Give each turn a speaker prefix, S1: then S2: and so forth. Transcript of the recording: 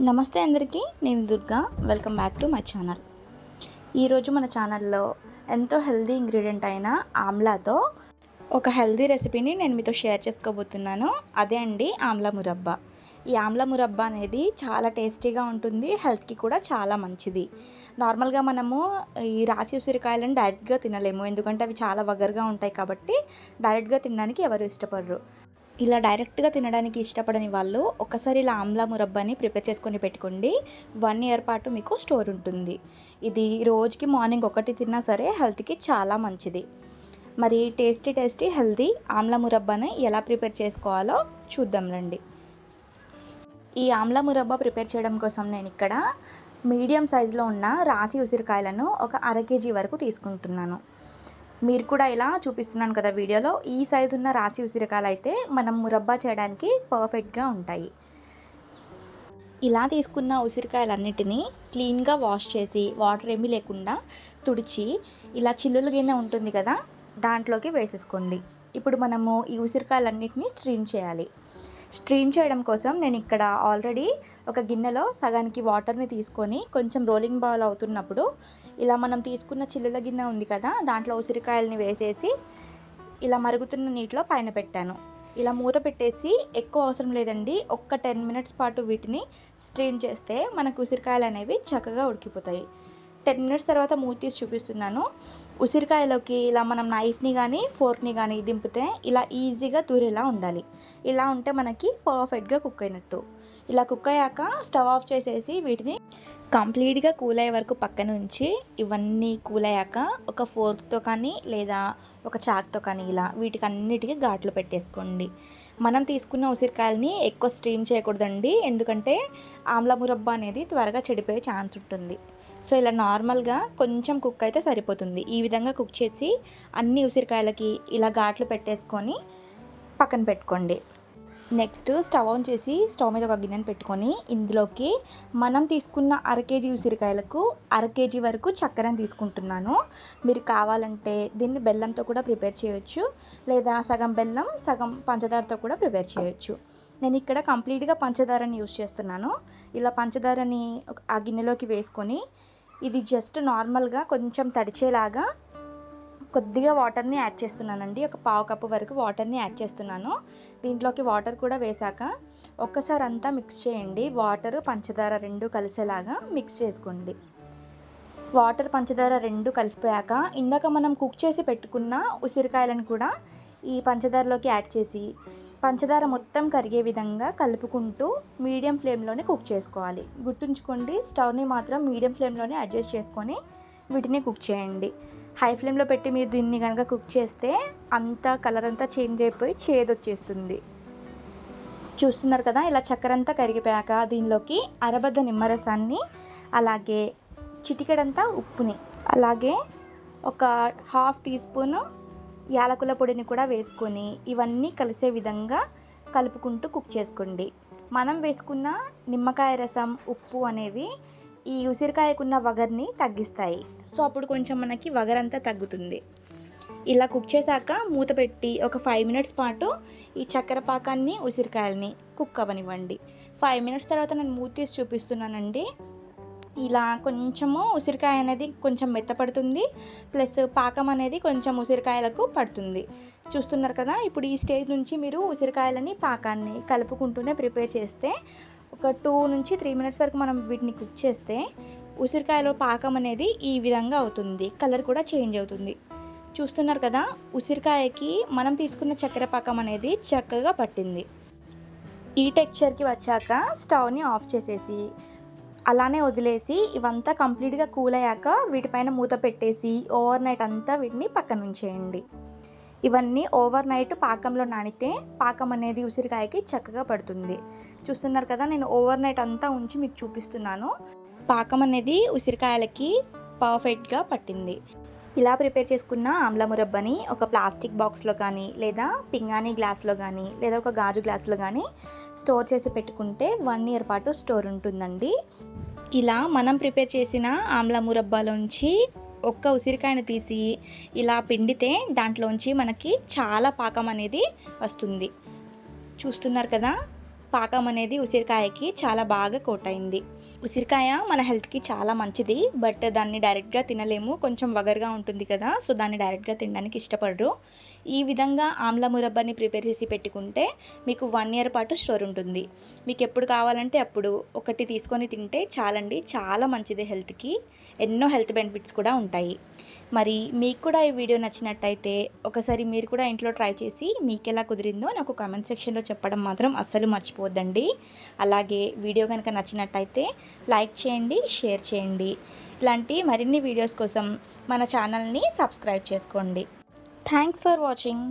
S1: నమస్తే అందరికీ నేను Durga. Welcome back to my channel ఈరోజు మన ఛానల్లో ఎంతో హెల్దీ ఇంగ్రీడియంట్ అయిన ఆమ్లాతో ఒక హెల్దీ రెసిపీని నేను మీతో షేర్ చేసుకోబోతున్నాను. అదే అండి ఆమ్లా మురబ్బా. ఈ ఆమ్ల మురబ్బా అనేది చాలా టేస్టీగా ఉంటుంది హెల్త్కి కూడా చాలా మంచిది. నార్మల్గా మనము ఈ రాచి ఉసిరికాయలను డైరెక్ట్గా తినలేము ఎందుకంటే అవి చాలా వగరుగా ఉంటాయి కాబట్టి డైరెక్ట్గా తినడానికి ఎవరు ఇష్టపడరు. ఇలా డైరెక్ట్గా తినడానికి ఇష్టపడని వాళ్ళు ఒకసారి ఇలా ఆమ్లా మురబ్బాని ప్రిపేర్ చేసుకొని పెట్టుకోండి. వన్ ఇయర్ పాటు మీకు స్టోర్ ఉంటుంది. ఇది రోజుకి మార్నింగ్ ఒకటి తిన్నా సరే హెల్త్కి చాలా మంచిది. మరి టేస్టీ టేస్టీ హెల్తీ ఆమ్లా మురబ్బాని ఎలా ప్రిపేర్ చేసుకోవాలో చూద్దాం రండి. ఈ ఆమ్లా మురబ్బా ప్రిపేర్ చేయడం కోసం నేను ఇక్కడ మీడియం సైజులో ఉన్న రాసి ఉసిరికాయలను ఒక అర కేజీ వరకు తీసుకుంటున్నాను. మీరు కూడా ఇలా చూపిస్తున్నాను కదా వీడియోలో. ఈ సైజు ఉన్న రాసి ఉసిరికాయలు అయితే మనం మురబ్బా చేయడానికి పర్ఫెక్ట్గా ఉంటాయి. ఇలా తీసుకున్న ఉసిరికాయలన్నిటినీ క్లీన్గా వాష్ చేసి వాటర్ ఏమీ లేకుండా తుడిచి ఇలా చిల్లులు గిన్నె ఉంటుంది కదా దాంట్లోకి వేసేసుకోండి. ఇప్పుడు మనము ఈ ఉసిరికాయలన్నిటిని స్ట్రీమ్ చేయాలి. స్ట్రీమ్ చేయడం కోసం నేను ఇక్కడ ఆల్రెడీ ఒక గిన్నెలో సగానికి వాటర్ని తీసుకొని కొంచెం రోలింగ్ బాల్ అవుతున్నప్పుడు ఇలా మనం తీసుకున్న చిల్లుల గిన్నె ఉంది కదా దాంట్లో ఉసిరికాయలని వేసేసి ఇలా మరుగుతున్న నీటిలో పైన పెట్టాను. ఇలా మూత పెట్టేసి ఎక్కువ అవసరం లేదండి ఒక్క టెన్ మినిట్స్ పాటు వీటిని స్ట్రీమ్ చేస్తే మనకు ఉసిరికాయలు అనేవి చక్కగా ఉడికిపోతాయి. టెన్ మినిట్స్ తర్వాత మూత తీసి చూపిస్తున్నాను. ఉసిరికాయలోకి ఇలా మనం నైఫ్ని కానీ ఫోర్క్ని కానీ దింపితే ఇలా ఈజీగా దూరేలా ఉండాలి. ఇలా ఉంటే మనకి పర్ఫెక్ట్గా కుక్ అయినట్టు. ఇలా కుక్ అయ్యాక స్టవ్ ఆఫ్ చేసేసి వీటిని కంప్లీట్గా కూల్ అయ్యే వరకు పక్కన ఉంచి ఇవన్నీ కూల్ అయ్యాక ఒక ఫోర్క్తో కానీ లేదా ఒక చాక్తో కానీ ఇలా వీటికి అన్నిటికీ ఘాట్లు పెట్టేసుకోండి. మనం తీసుకున్న ఉసిరికాయలని ఎక్కువ స్ట్రీమ్ చేయకూడదండి. ఎందుకంటే ఆమ్ల మురబ్బా అనేది త్వరగా చెడిపోయే ఛాన్స్ ఉంటుంది. సో ఇలా నార్మల్గా కొంచెం కుక్ అయితే సరిపోతుంది. ఈ విధంగా కుక్ చేసి అన్ని ఉసిరికాయలకి ఇలా ఘాట్లు పెట్టేసుకొని పక్కన పెట్టుకోండి. నెక్స్ట్ స్టవ్ ఆన్ చేసి స్టవ్ మీద ఒక గిన్నెను పెట్టుకొని ఇందులోకి మనం తీసుకున్న అర కేజీ ఉసిరికాయలకు అర కేజీ వరకు చక్కెరని తీసుకుంటున్నాను. మీరు కావాలంటే దీన్ని బెల్లంతో కూడా ప్రిపేర్ చేయొచ్చు. లేదా సగం బెల్లం సగం పంచదారతో కూడా ప్రిపేర్ చేయొచ్చు. నేను ఇక్కడ కంప్లీట్గా పంచదారని యూజ్ చేస్తున్నాను. ఇలా పంచదారని ఆ గిన్నెలోకి వేసుకొని ఇది జస్ట్ నార్మల్గా కొంచెం తడిచేలాగా కొద్దిగా వాటర్ని యాడ్ చేస్తున్నానండి. ఒక పావు కప్పు వరకు వాటర్ని యాడ్ చేస్తున్నాను. దీంట్లోకి వాటర్ కూడా వేశాక ఒక్కసారి అంతా మిక్స్ చేయండి. వాటర్ పంచదార రెండు కలిసేలాగా మిక్స్ చేసుకోండి. వాటర్ పంచదార రెండు కలిసిపోయాక ఇందాక మనం కుక్ చేసి పెట్టుకున్న ఉసిరికాయలను కూడా ఈ పంచదారలోకి యాడ్ చేసి పంచదార మొత్తం కరిగే విధంగా కలుపుకుంటూ మీడియం ఫ్లేమ్లోనే కుక్ చేసుకోవాలి. గుర్తుంచుకోండి స్టవ్ని మాత్రం మీడియం ఫ్లేమ్లోనే అడ్జస్ట్ చేసుకొని వీటిని కుక్ చేయండి. హై ఫ్లేమ్లో పెట్టి మీరు దీన్ని కనుక కుక్ చేస్తే అంతా కలర్ అంతా చేంజ్ అయిపోయి చేదు వచ్చేస్తుంది. చూస్తున్నారు కదా ఇలా చక్కెర అంతా కరిగిపోయాక దీనిలోకి అరబద్ద నిమ్మరసాన్ని అలాగే చిటికెడంతా ఉప్పుని అలాగే ఒక హాఫ్ టీ స్పూన్ యాలకుల పొడిని కూడా వేసుకొని ఇవన్నీ కలిసే విధంగా కలుపుకుంటూ కుక్ చేసుకోండి. మనం వేసుకున్న నిమ్మకాయ రసం ఉప్పు అనేవి ఈ ఉసిరికాయకున్న వగర్ని తగ్గిస్తాయి. సో అప్పుడు కొంచెం మనకి వగరంతా తగ్గుతుంది. ఇలా కుక్ చేశాక మూత పెట్టి ఒక ఫైవ్ మినిట్స్ పాటు ఈ చక్కెర పాకాన్ని ఉసిరికాయలని కుక్ అవ్వనివ్వండి. ఫైవ్ మినిట్స్ తర్వాత నేను మూత తీసి చూపిస్తున్నానండి. ఇలా కొంచెము ఉసిరికాయ అనేది కొంచెం మెత్తపడుతుంది. ప్లస్ పాకం అనేది కొంచెం ఉసిరికాయలకు పడుతుంది. చూస్తున్నారు కదా ఇప్పుడు ఈ స్టేజ్ నుంచి మీరు ఉసిరికాయలని పాకాన్ని కలుపుకుంటూనే ప్రిపేర్ చేస్తే ఒక టూ నుంచి త్రీ మినిట్స్ వరకు మనం వీటిని కుక్ చేస్తే ఉసిరికాయలో పాకం అనేది ఈ విధంగా అవుతుంది. కలర్ కూడా చేంజ్ అవుతుంది. చూస్తున్నారు కదా ఉసిరికాయకి మనం తీసుకున్న చక్కెర పాకం అనేది చక్కగా పట్టింది. ఈ టెక్చర్కి వచ్చాక స్టవ్ని ఆఫ్ చేసేసి అలానే వదిలేసి ఇవంతా కంప్లీట్గా కూల్ అయ్యాక వీటిపైన మూత పెట్టేసి ఓవర్ నైట్ అంతా వీటిని పక్కన ఉంచేయండి ఇవన్నీ ఓవర్ నైట్ పాకంలో నానితే పాకం అనేది ఉసిరికాయకి చక్కగా పడుతుంది. చూస్తున్నారు కదా నేను ఓవర్ నైట్ అంతా ఉంచి మీకు చూపిస్తున్నాను. పాకం అనేది ఉసిరికాయలకి పర్ఫెక్ట్గా పట్టింది. ఇలా ప్రిపేర్ చేసుకున్న ఆమ్ల మురబ్బని ఒక ప్లాస్టిక్ బాక్స్లో కానీ లేదా పింగాణి గ్లాస్లో కానీ లేదా ఒక గాజు గ్లాస్లో కానీ స్టోర్ చేసి పెట్టుకుంటే వన్ ఇయర్ పాటు స్టోర్ ఉంటుందండి. ఇలా మనం ప్రిపేర్ చేసిన ఆమ్ల మురబ్బాలోంచి ఒక్క ఉసిరికాయను తీసి ఇలా పిండితే దాంట్లోంచి మనకి చాలా పాకం అనేది వస్తుంది. చూస్తున్నారు కదా? పాకం అనేది ఉసిరికాయకి చాలా బాగా కోట్ అయింది ఉసిరికాయ మన హెల్త్కి చాలా మంచిది. బట్ దాన్ని డైరెక్ట్గా తినలేము. కొంచెం వగరుగా ఉంటుంది కదా. సో దాన్ని డైరెక్ట్గా తినడానికి ఇష్టపడరు. ఈ విధంగా ఆమ్ల మురబ్బని ప్రిపేర్ చేసి పెట్టుకుంటే మీకు వన్ ఇయర్ పాటు స్టోర్ ఉంటుంది. మీకు ఎప్పుడు కావాలంటే అప్పుడు ఒకటి తీసుకొని తింటే చాలండి. చాలా మంచిది హెల్త్కి. ఎన్నో హెల్త్ బెనిఫిట్స్ కూడా ఉంటాయి. మరి మీకు కూడా ఈ వీడియో నచ్చినట్టయితే ఒకసారి మీరు కూడా ఇంట్లో ట్రై చేసి మీకు ఎలా కుదిరిందో నాకు కామెంట్ సెక్షన్లో చెప్పడం మాత్రం అస్సలు మర్చిపోద్దండి అలాగే వీడియో కనుక నచ్చినట్టయితే లైక్ చేయండి షేర్ చేయండి. ఇలాంటి మరిన్ని వీడియోస్ కోసం మన ఛానల్ని సబ్స్క్రైబ్ చేసుకోండి. Thanks for watching.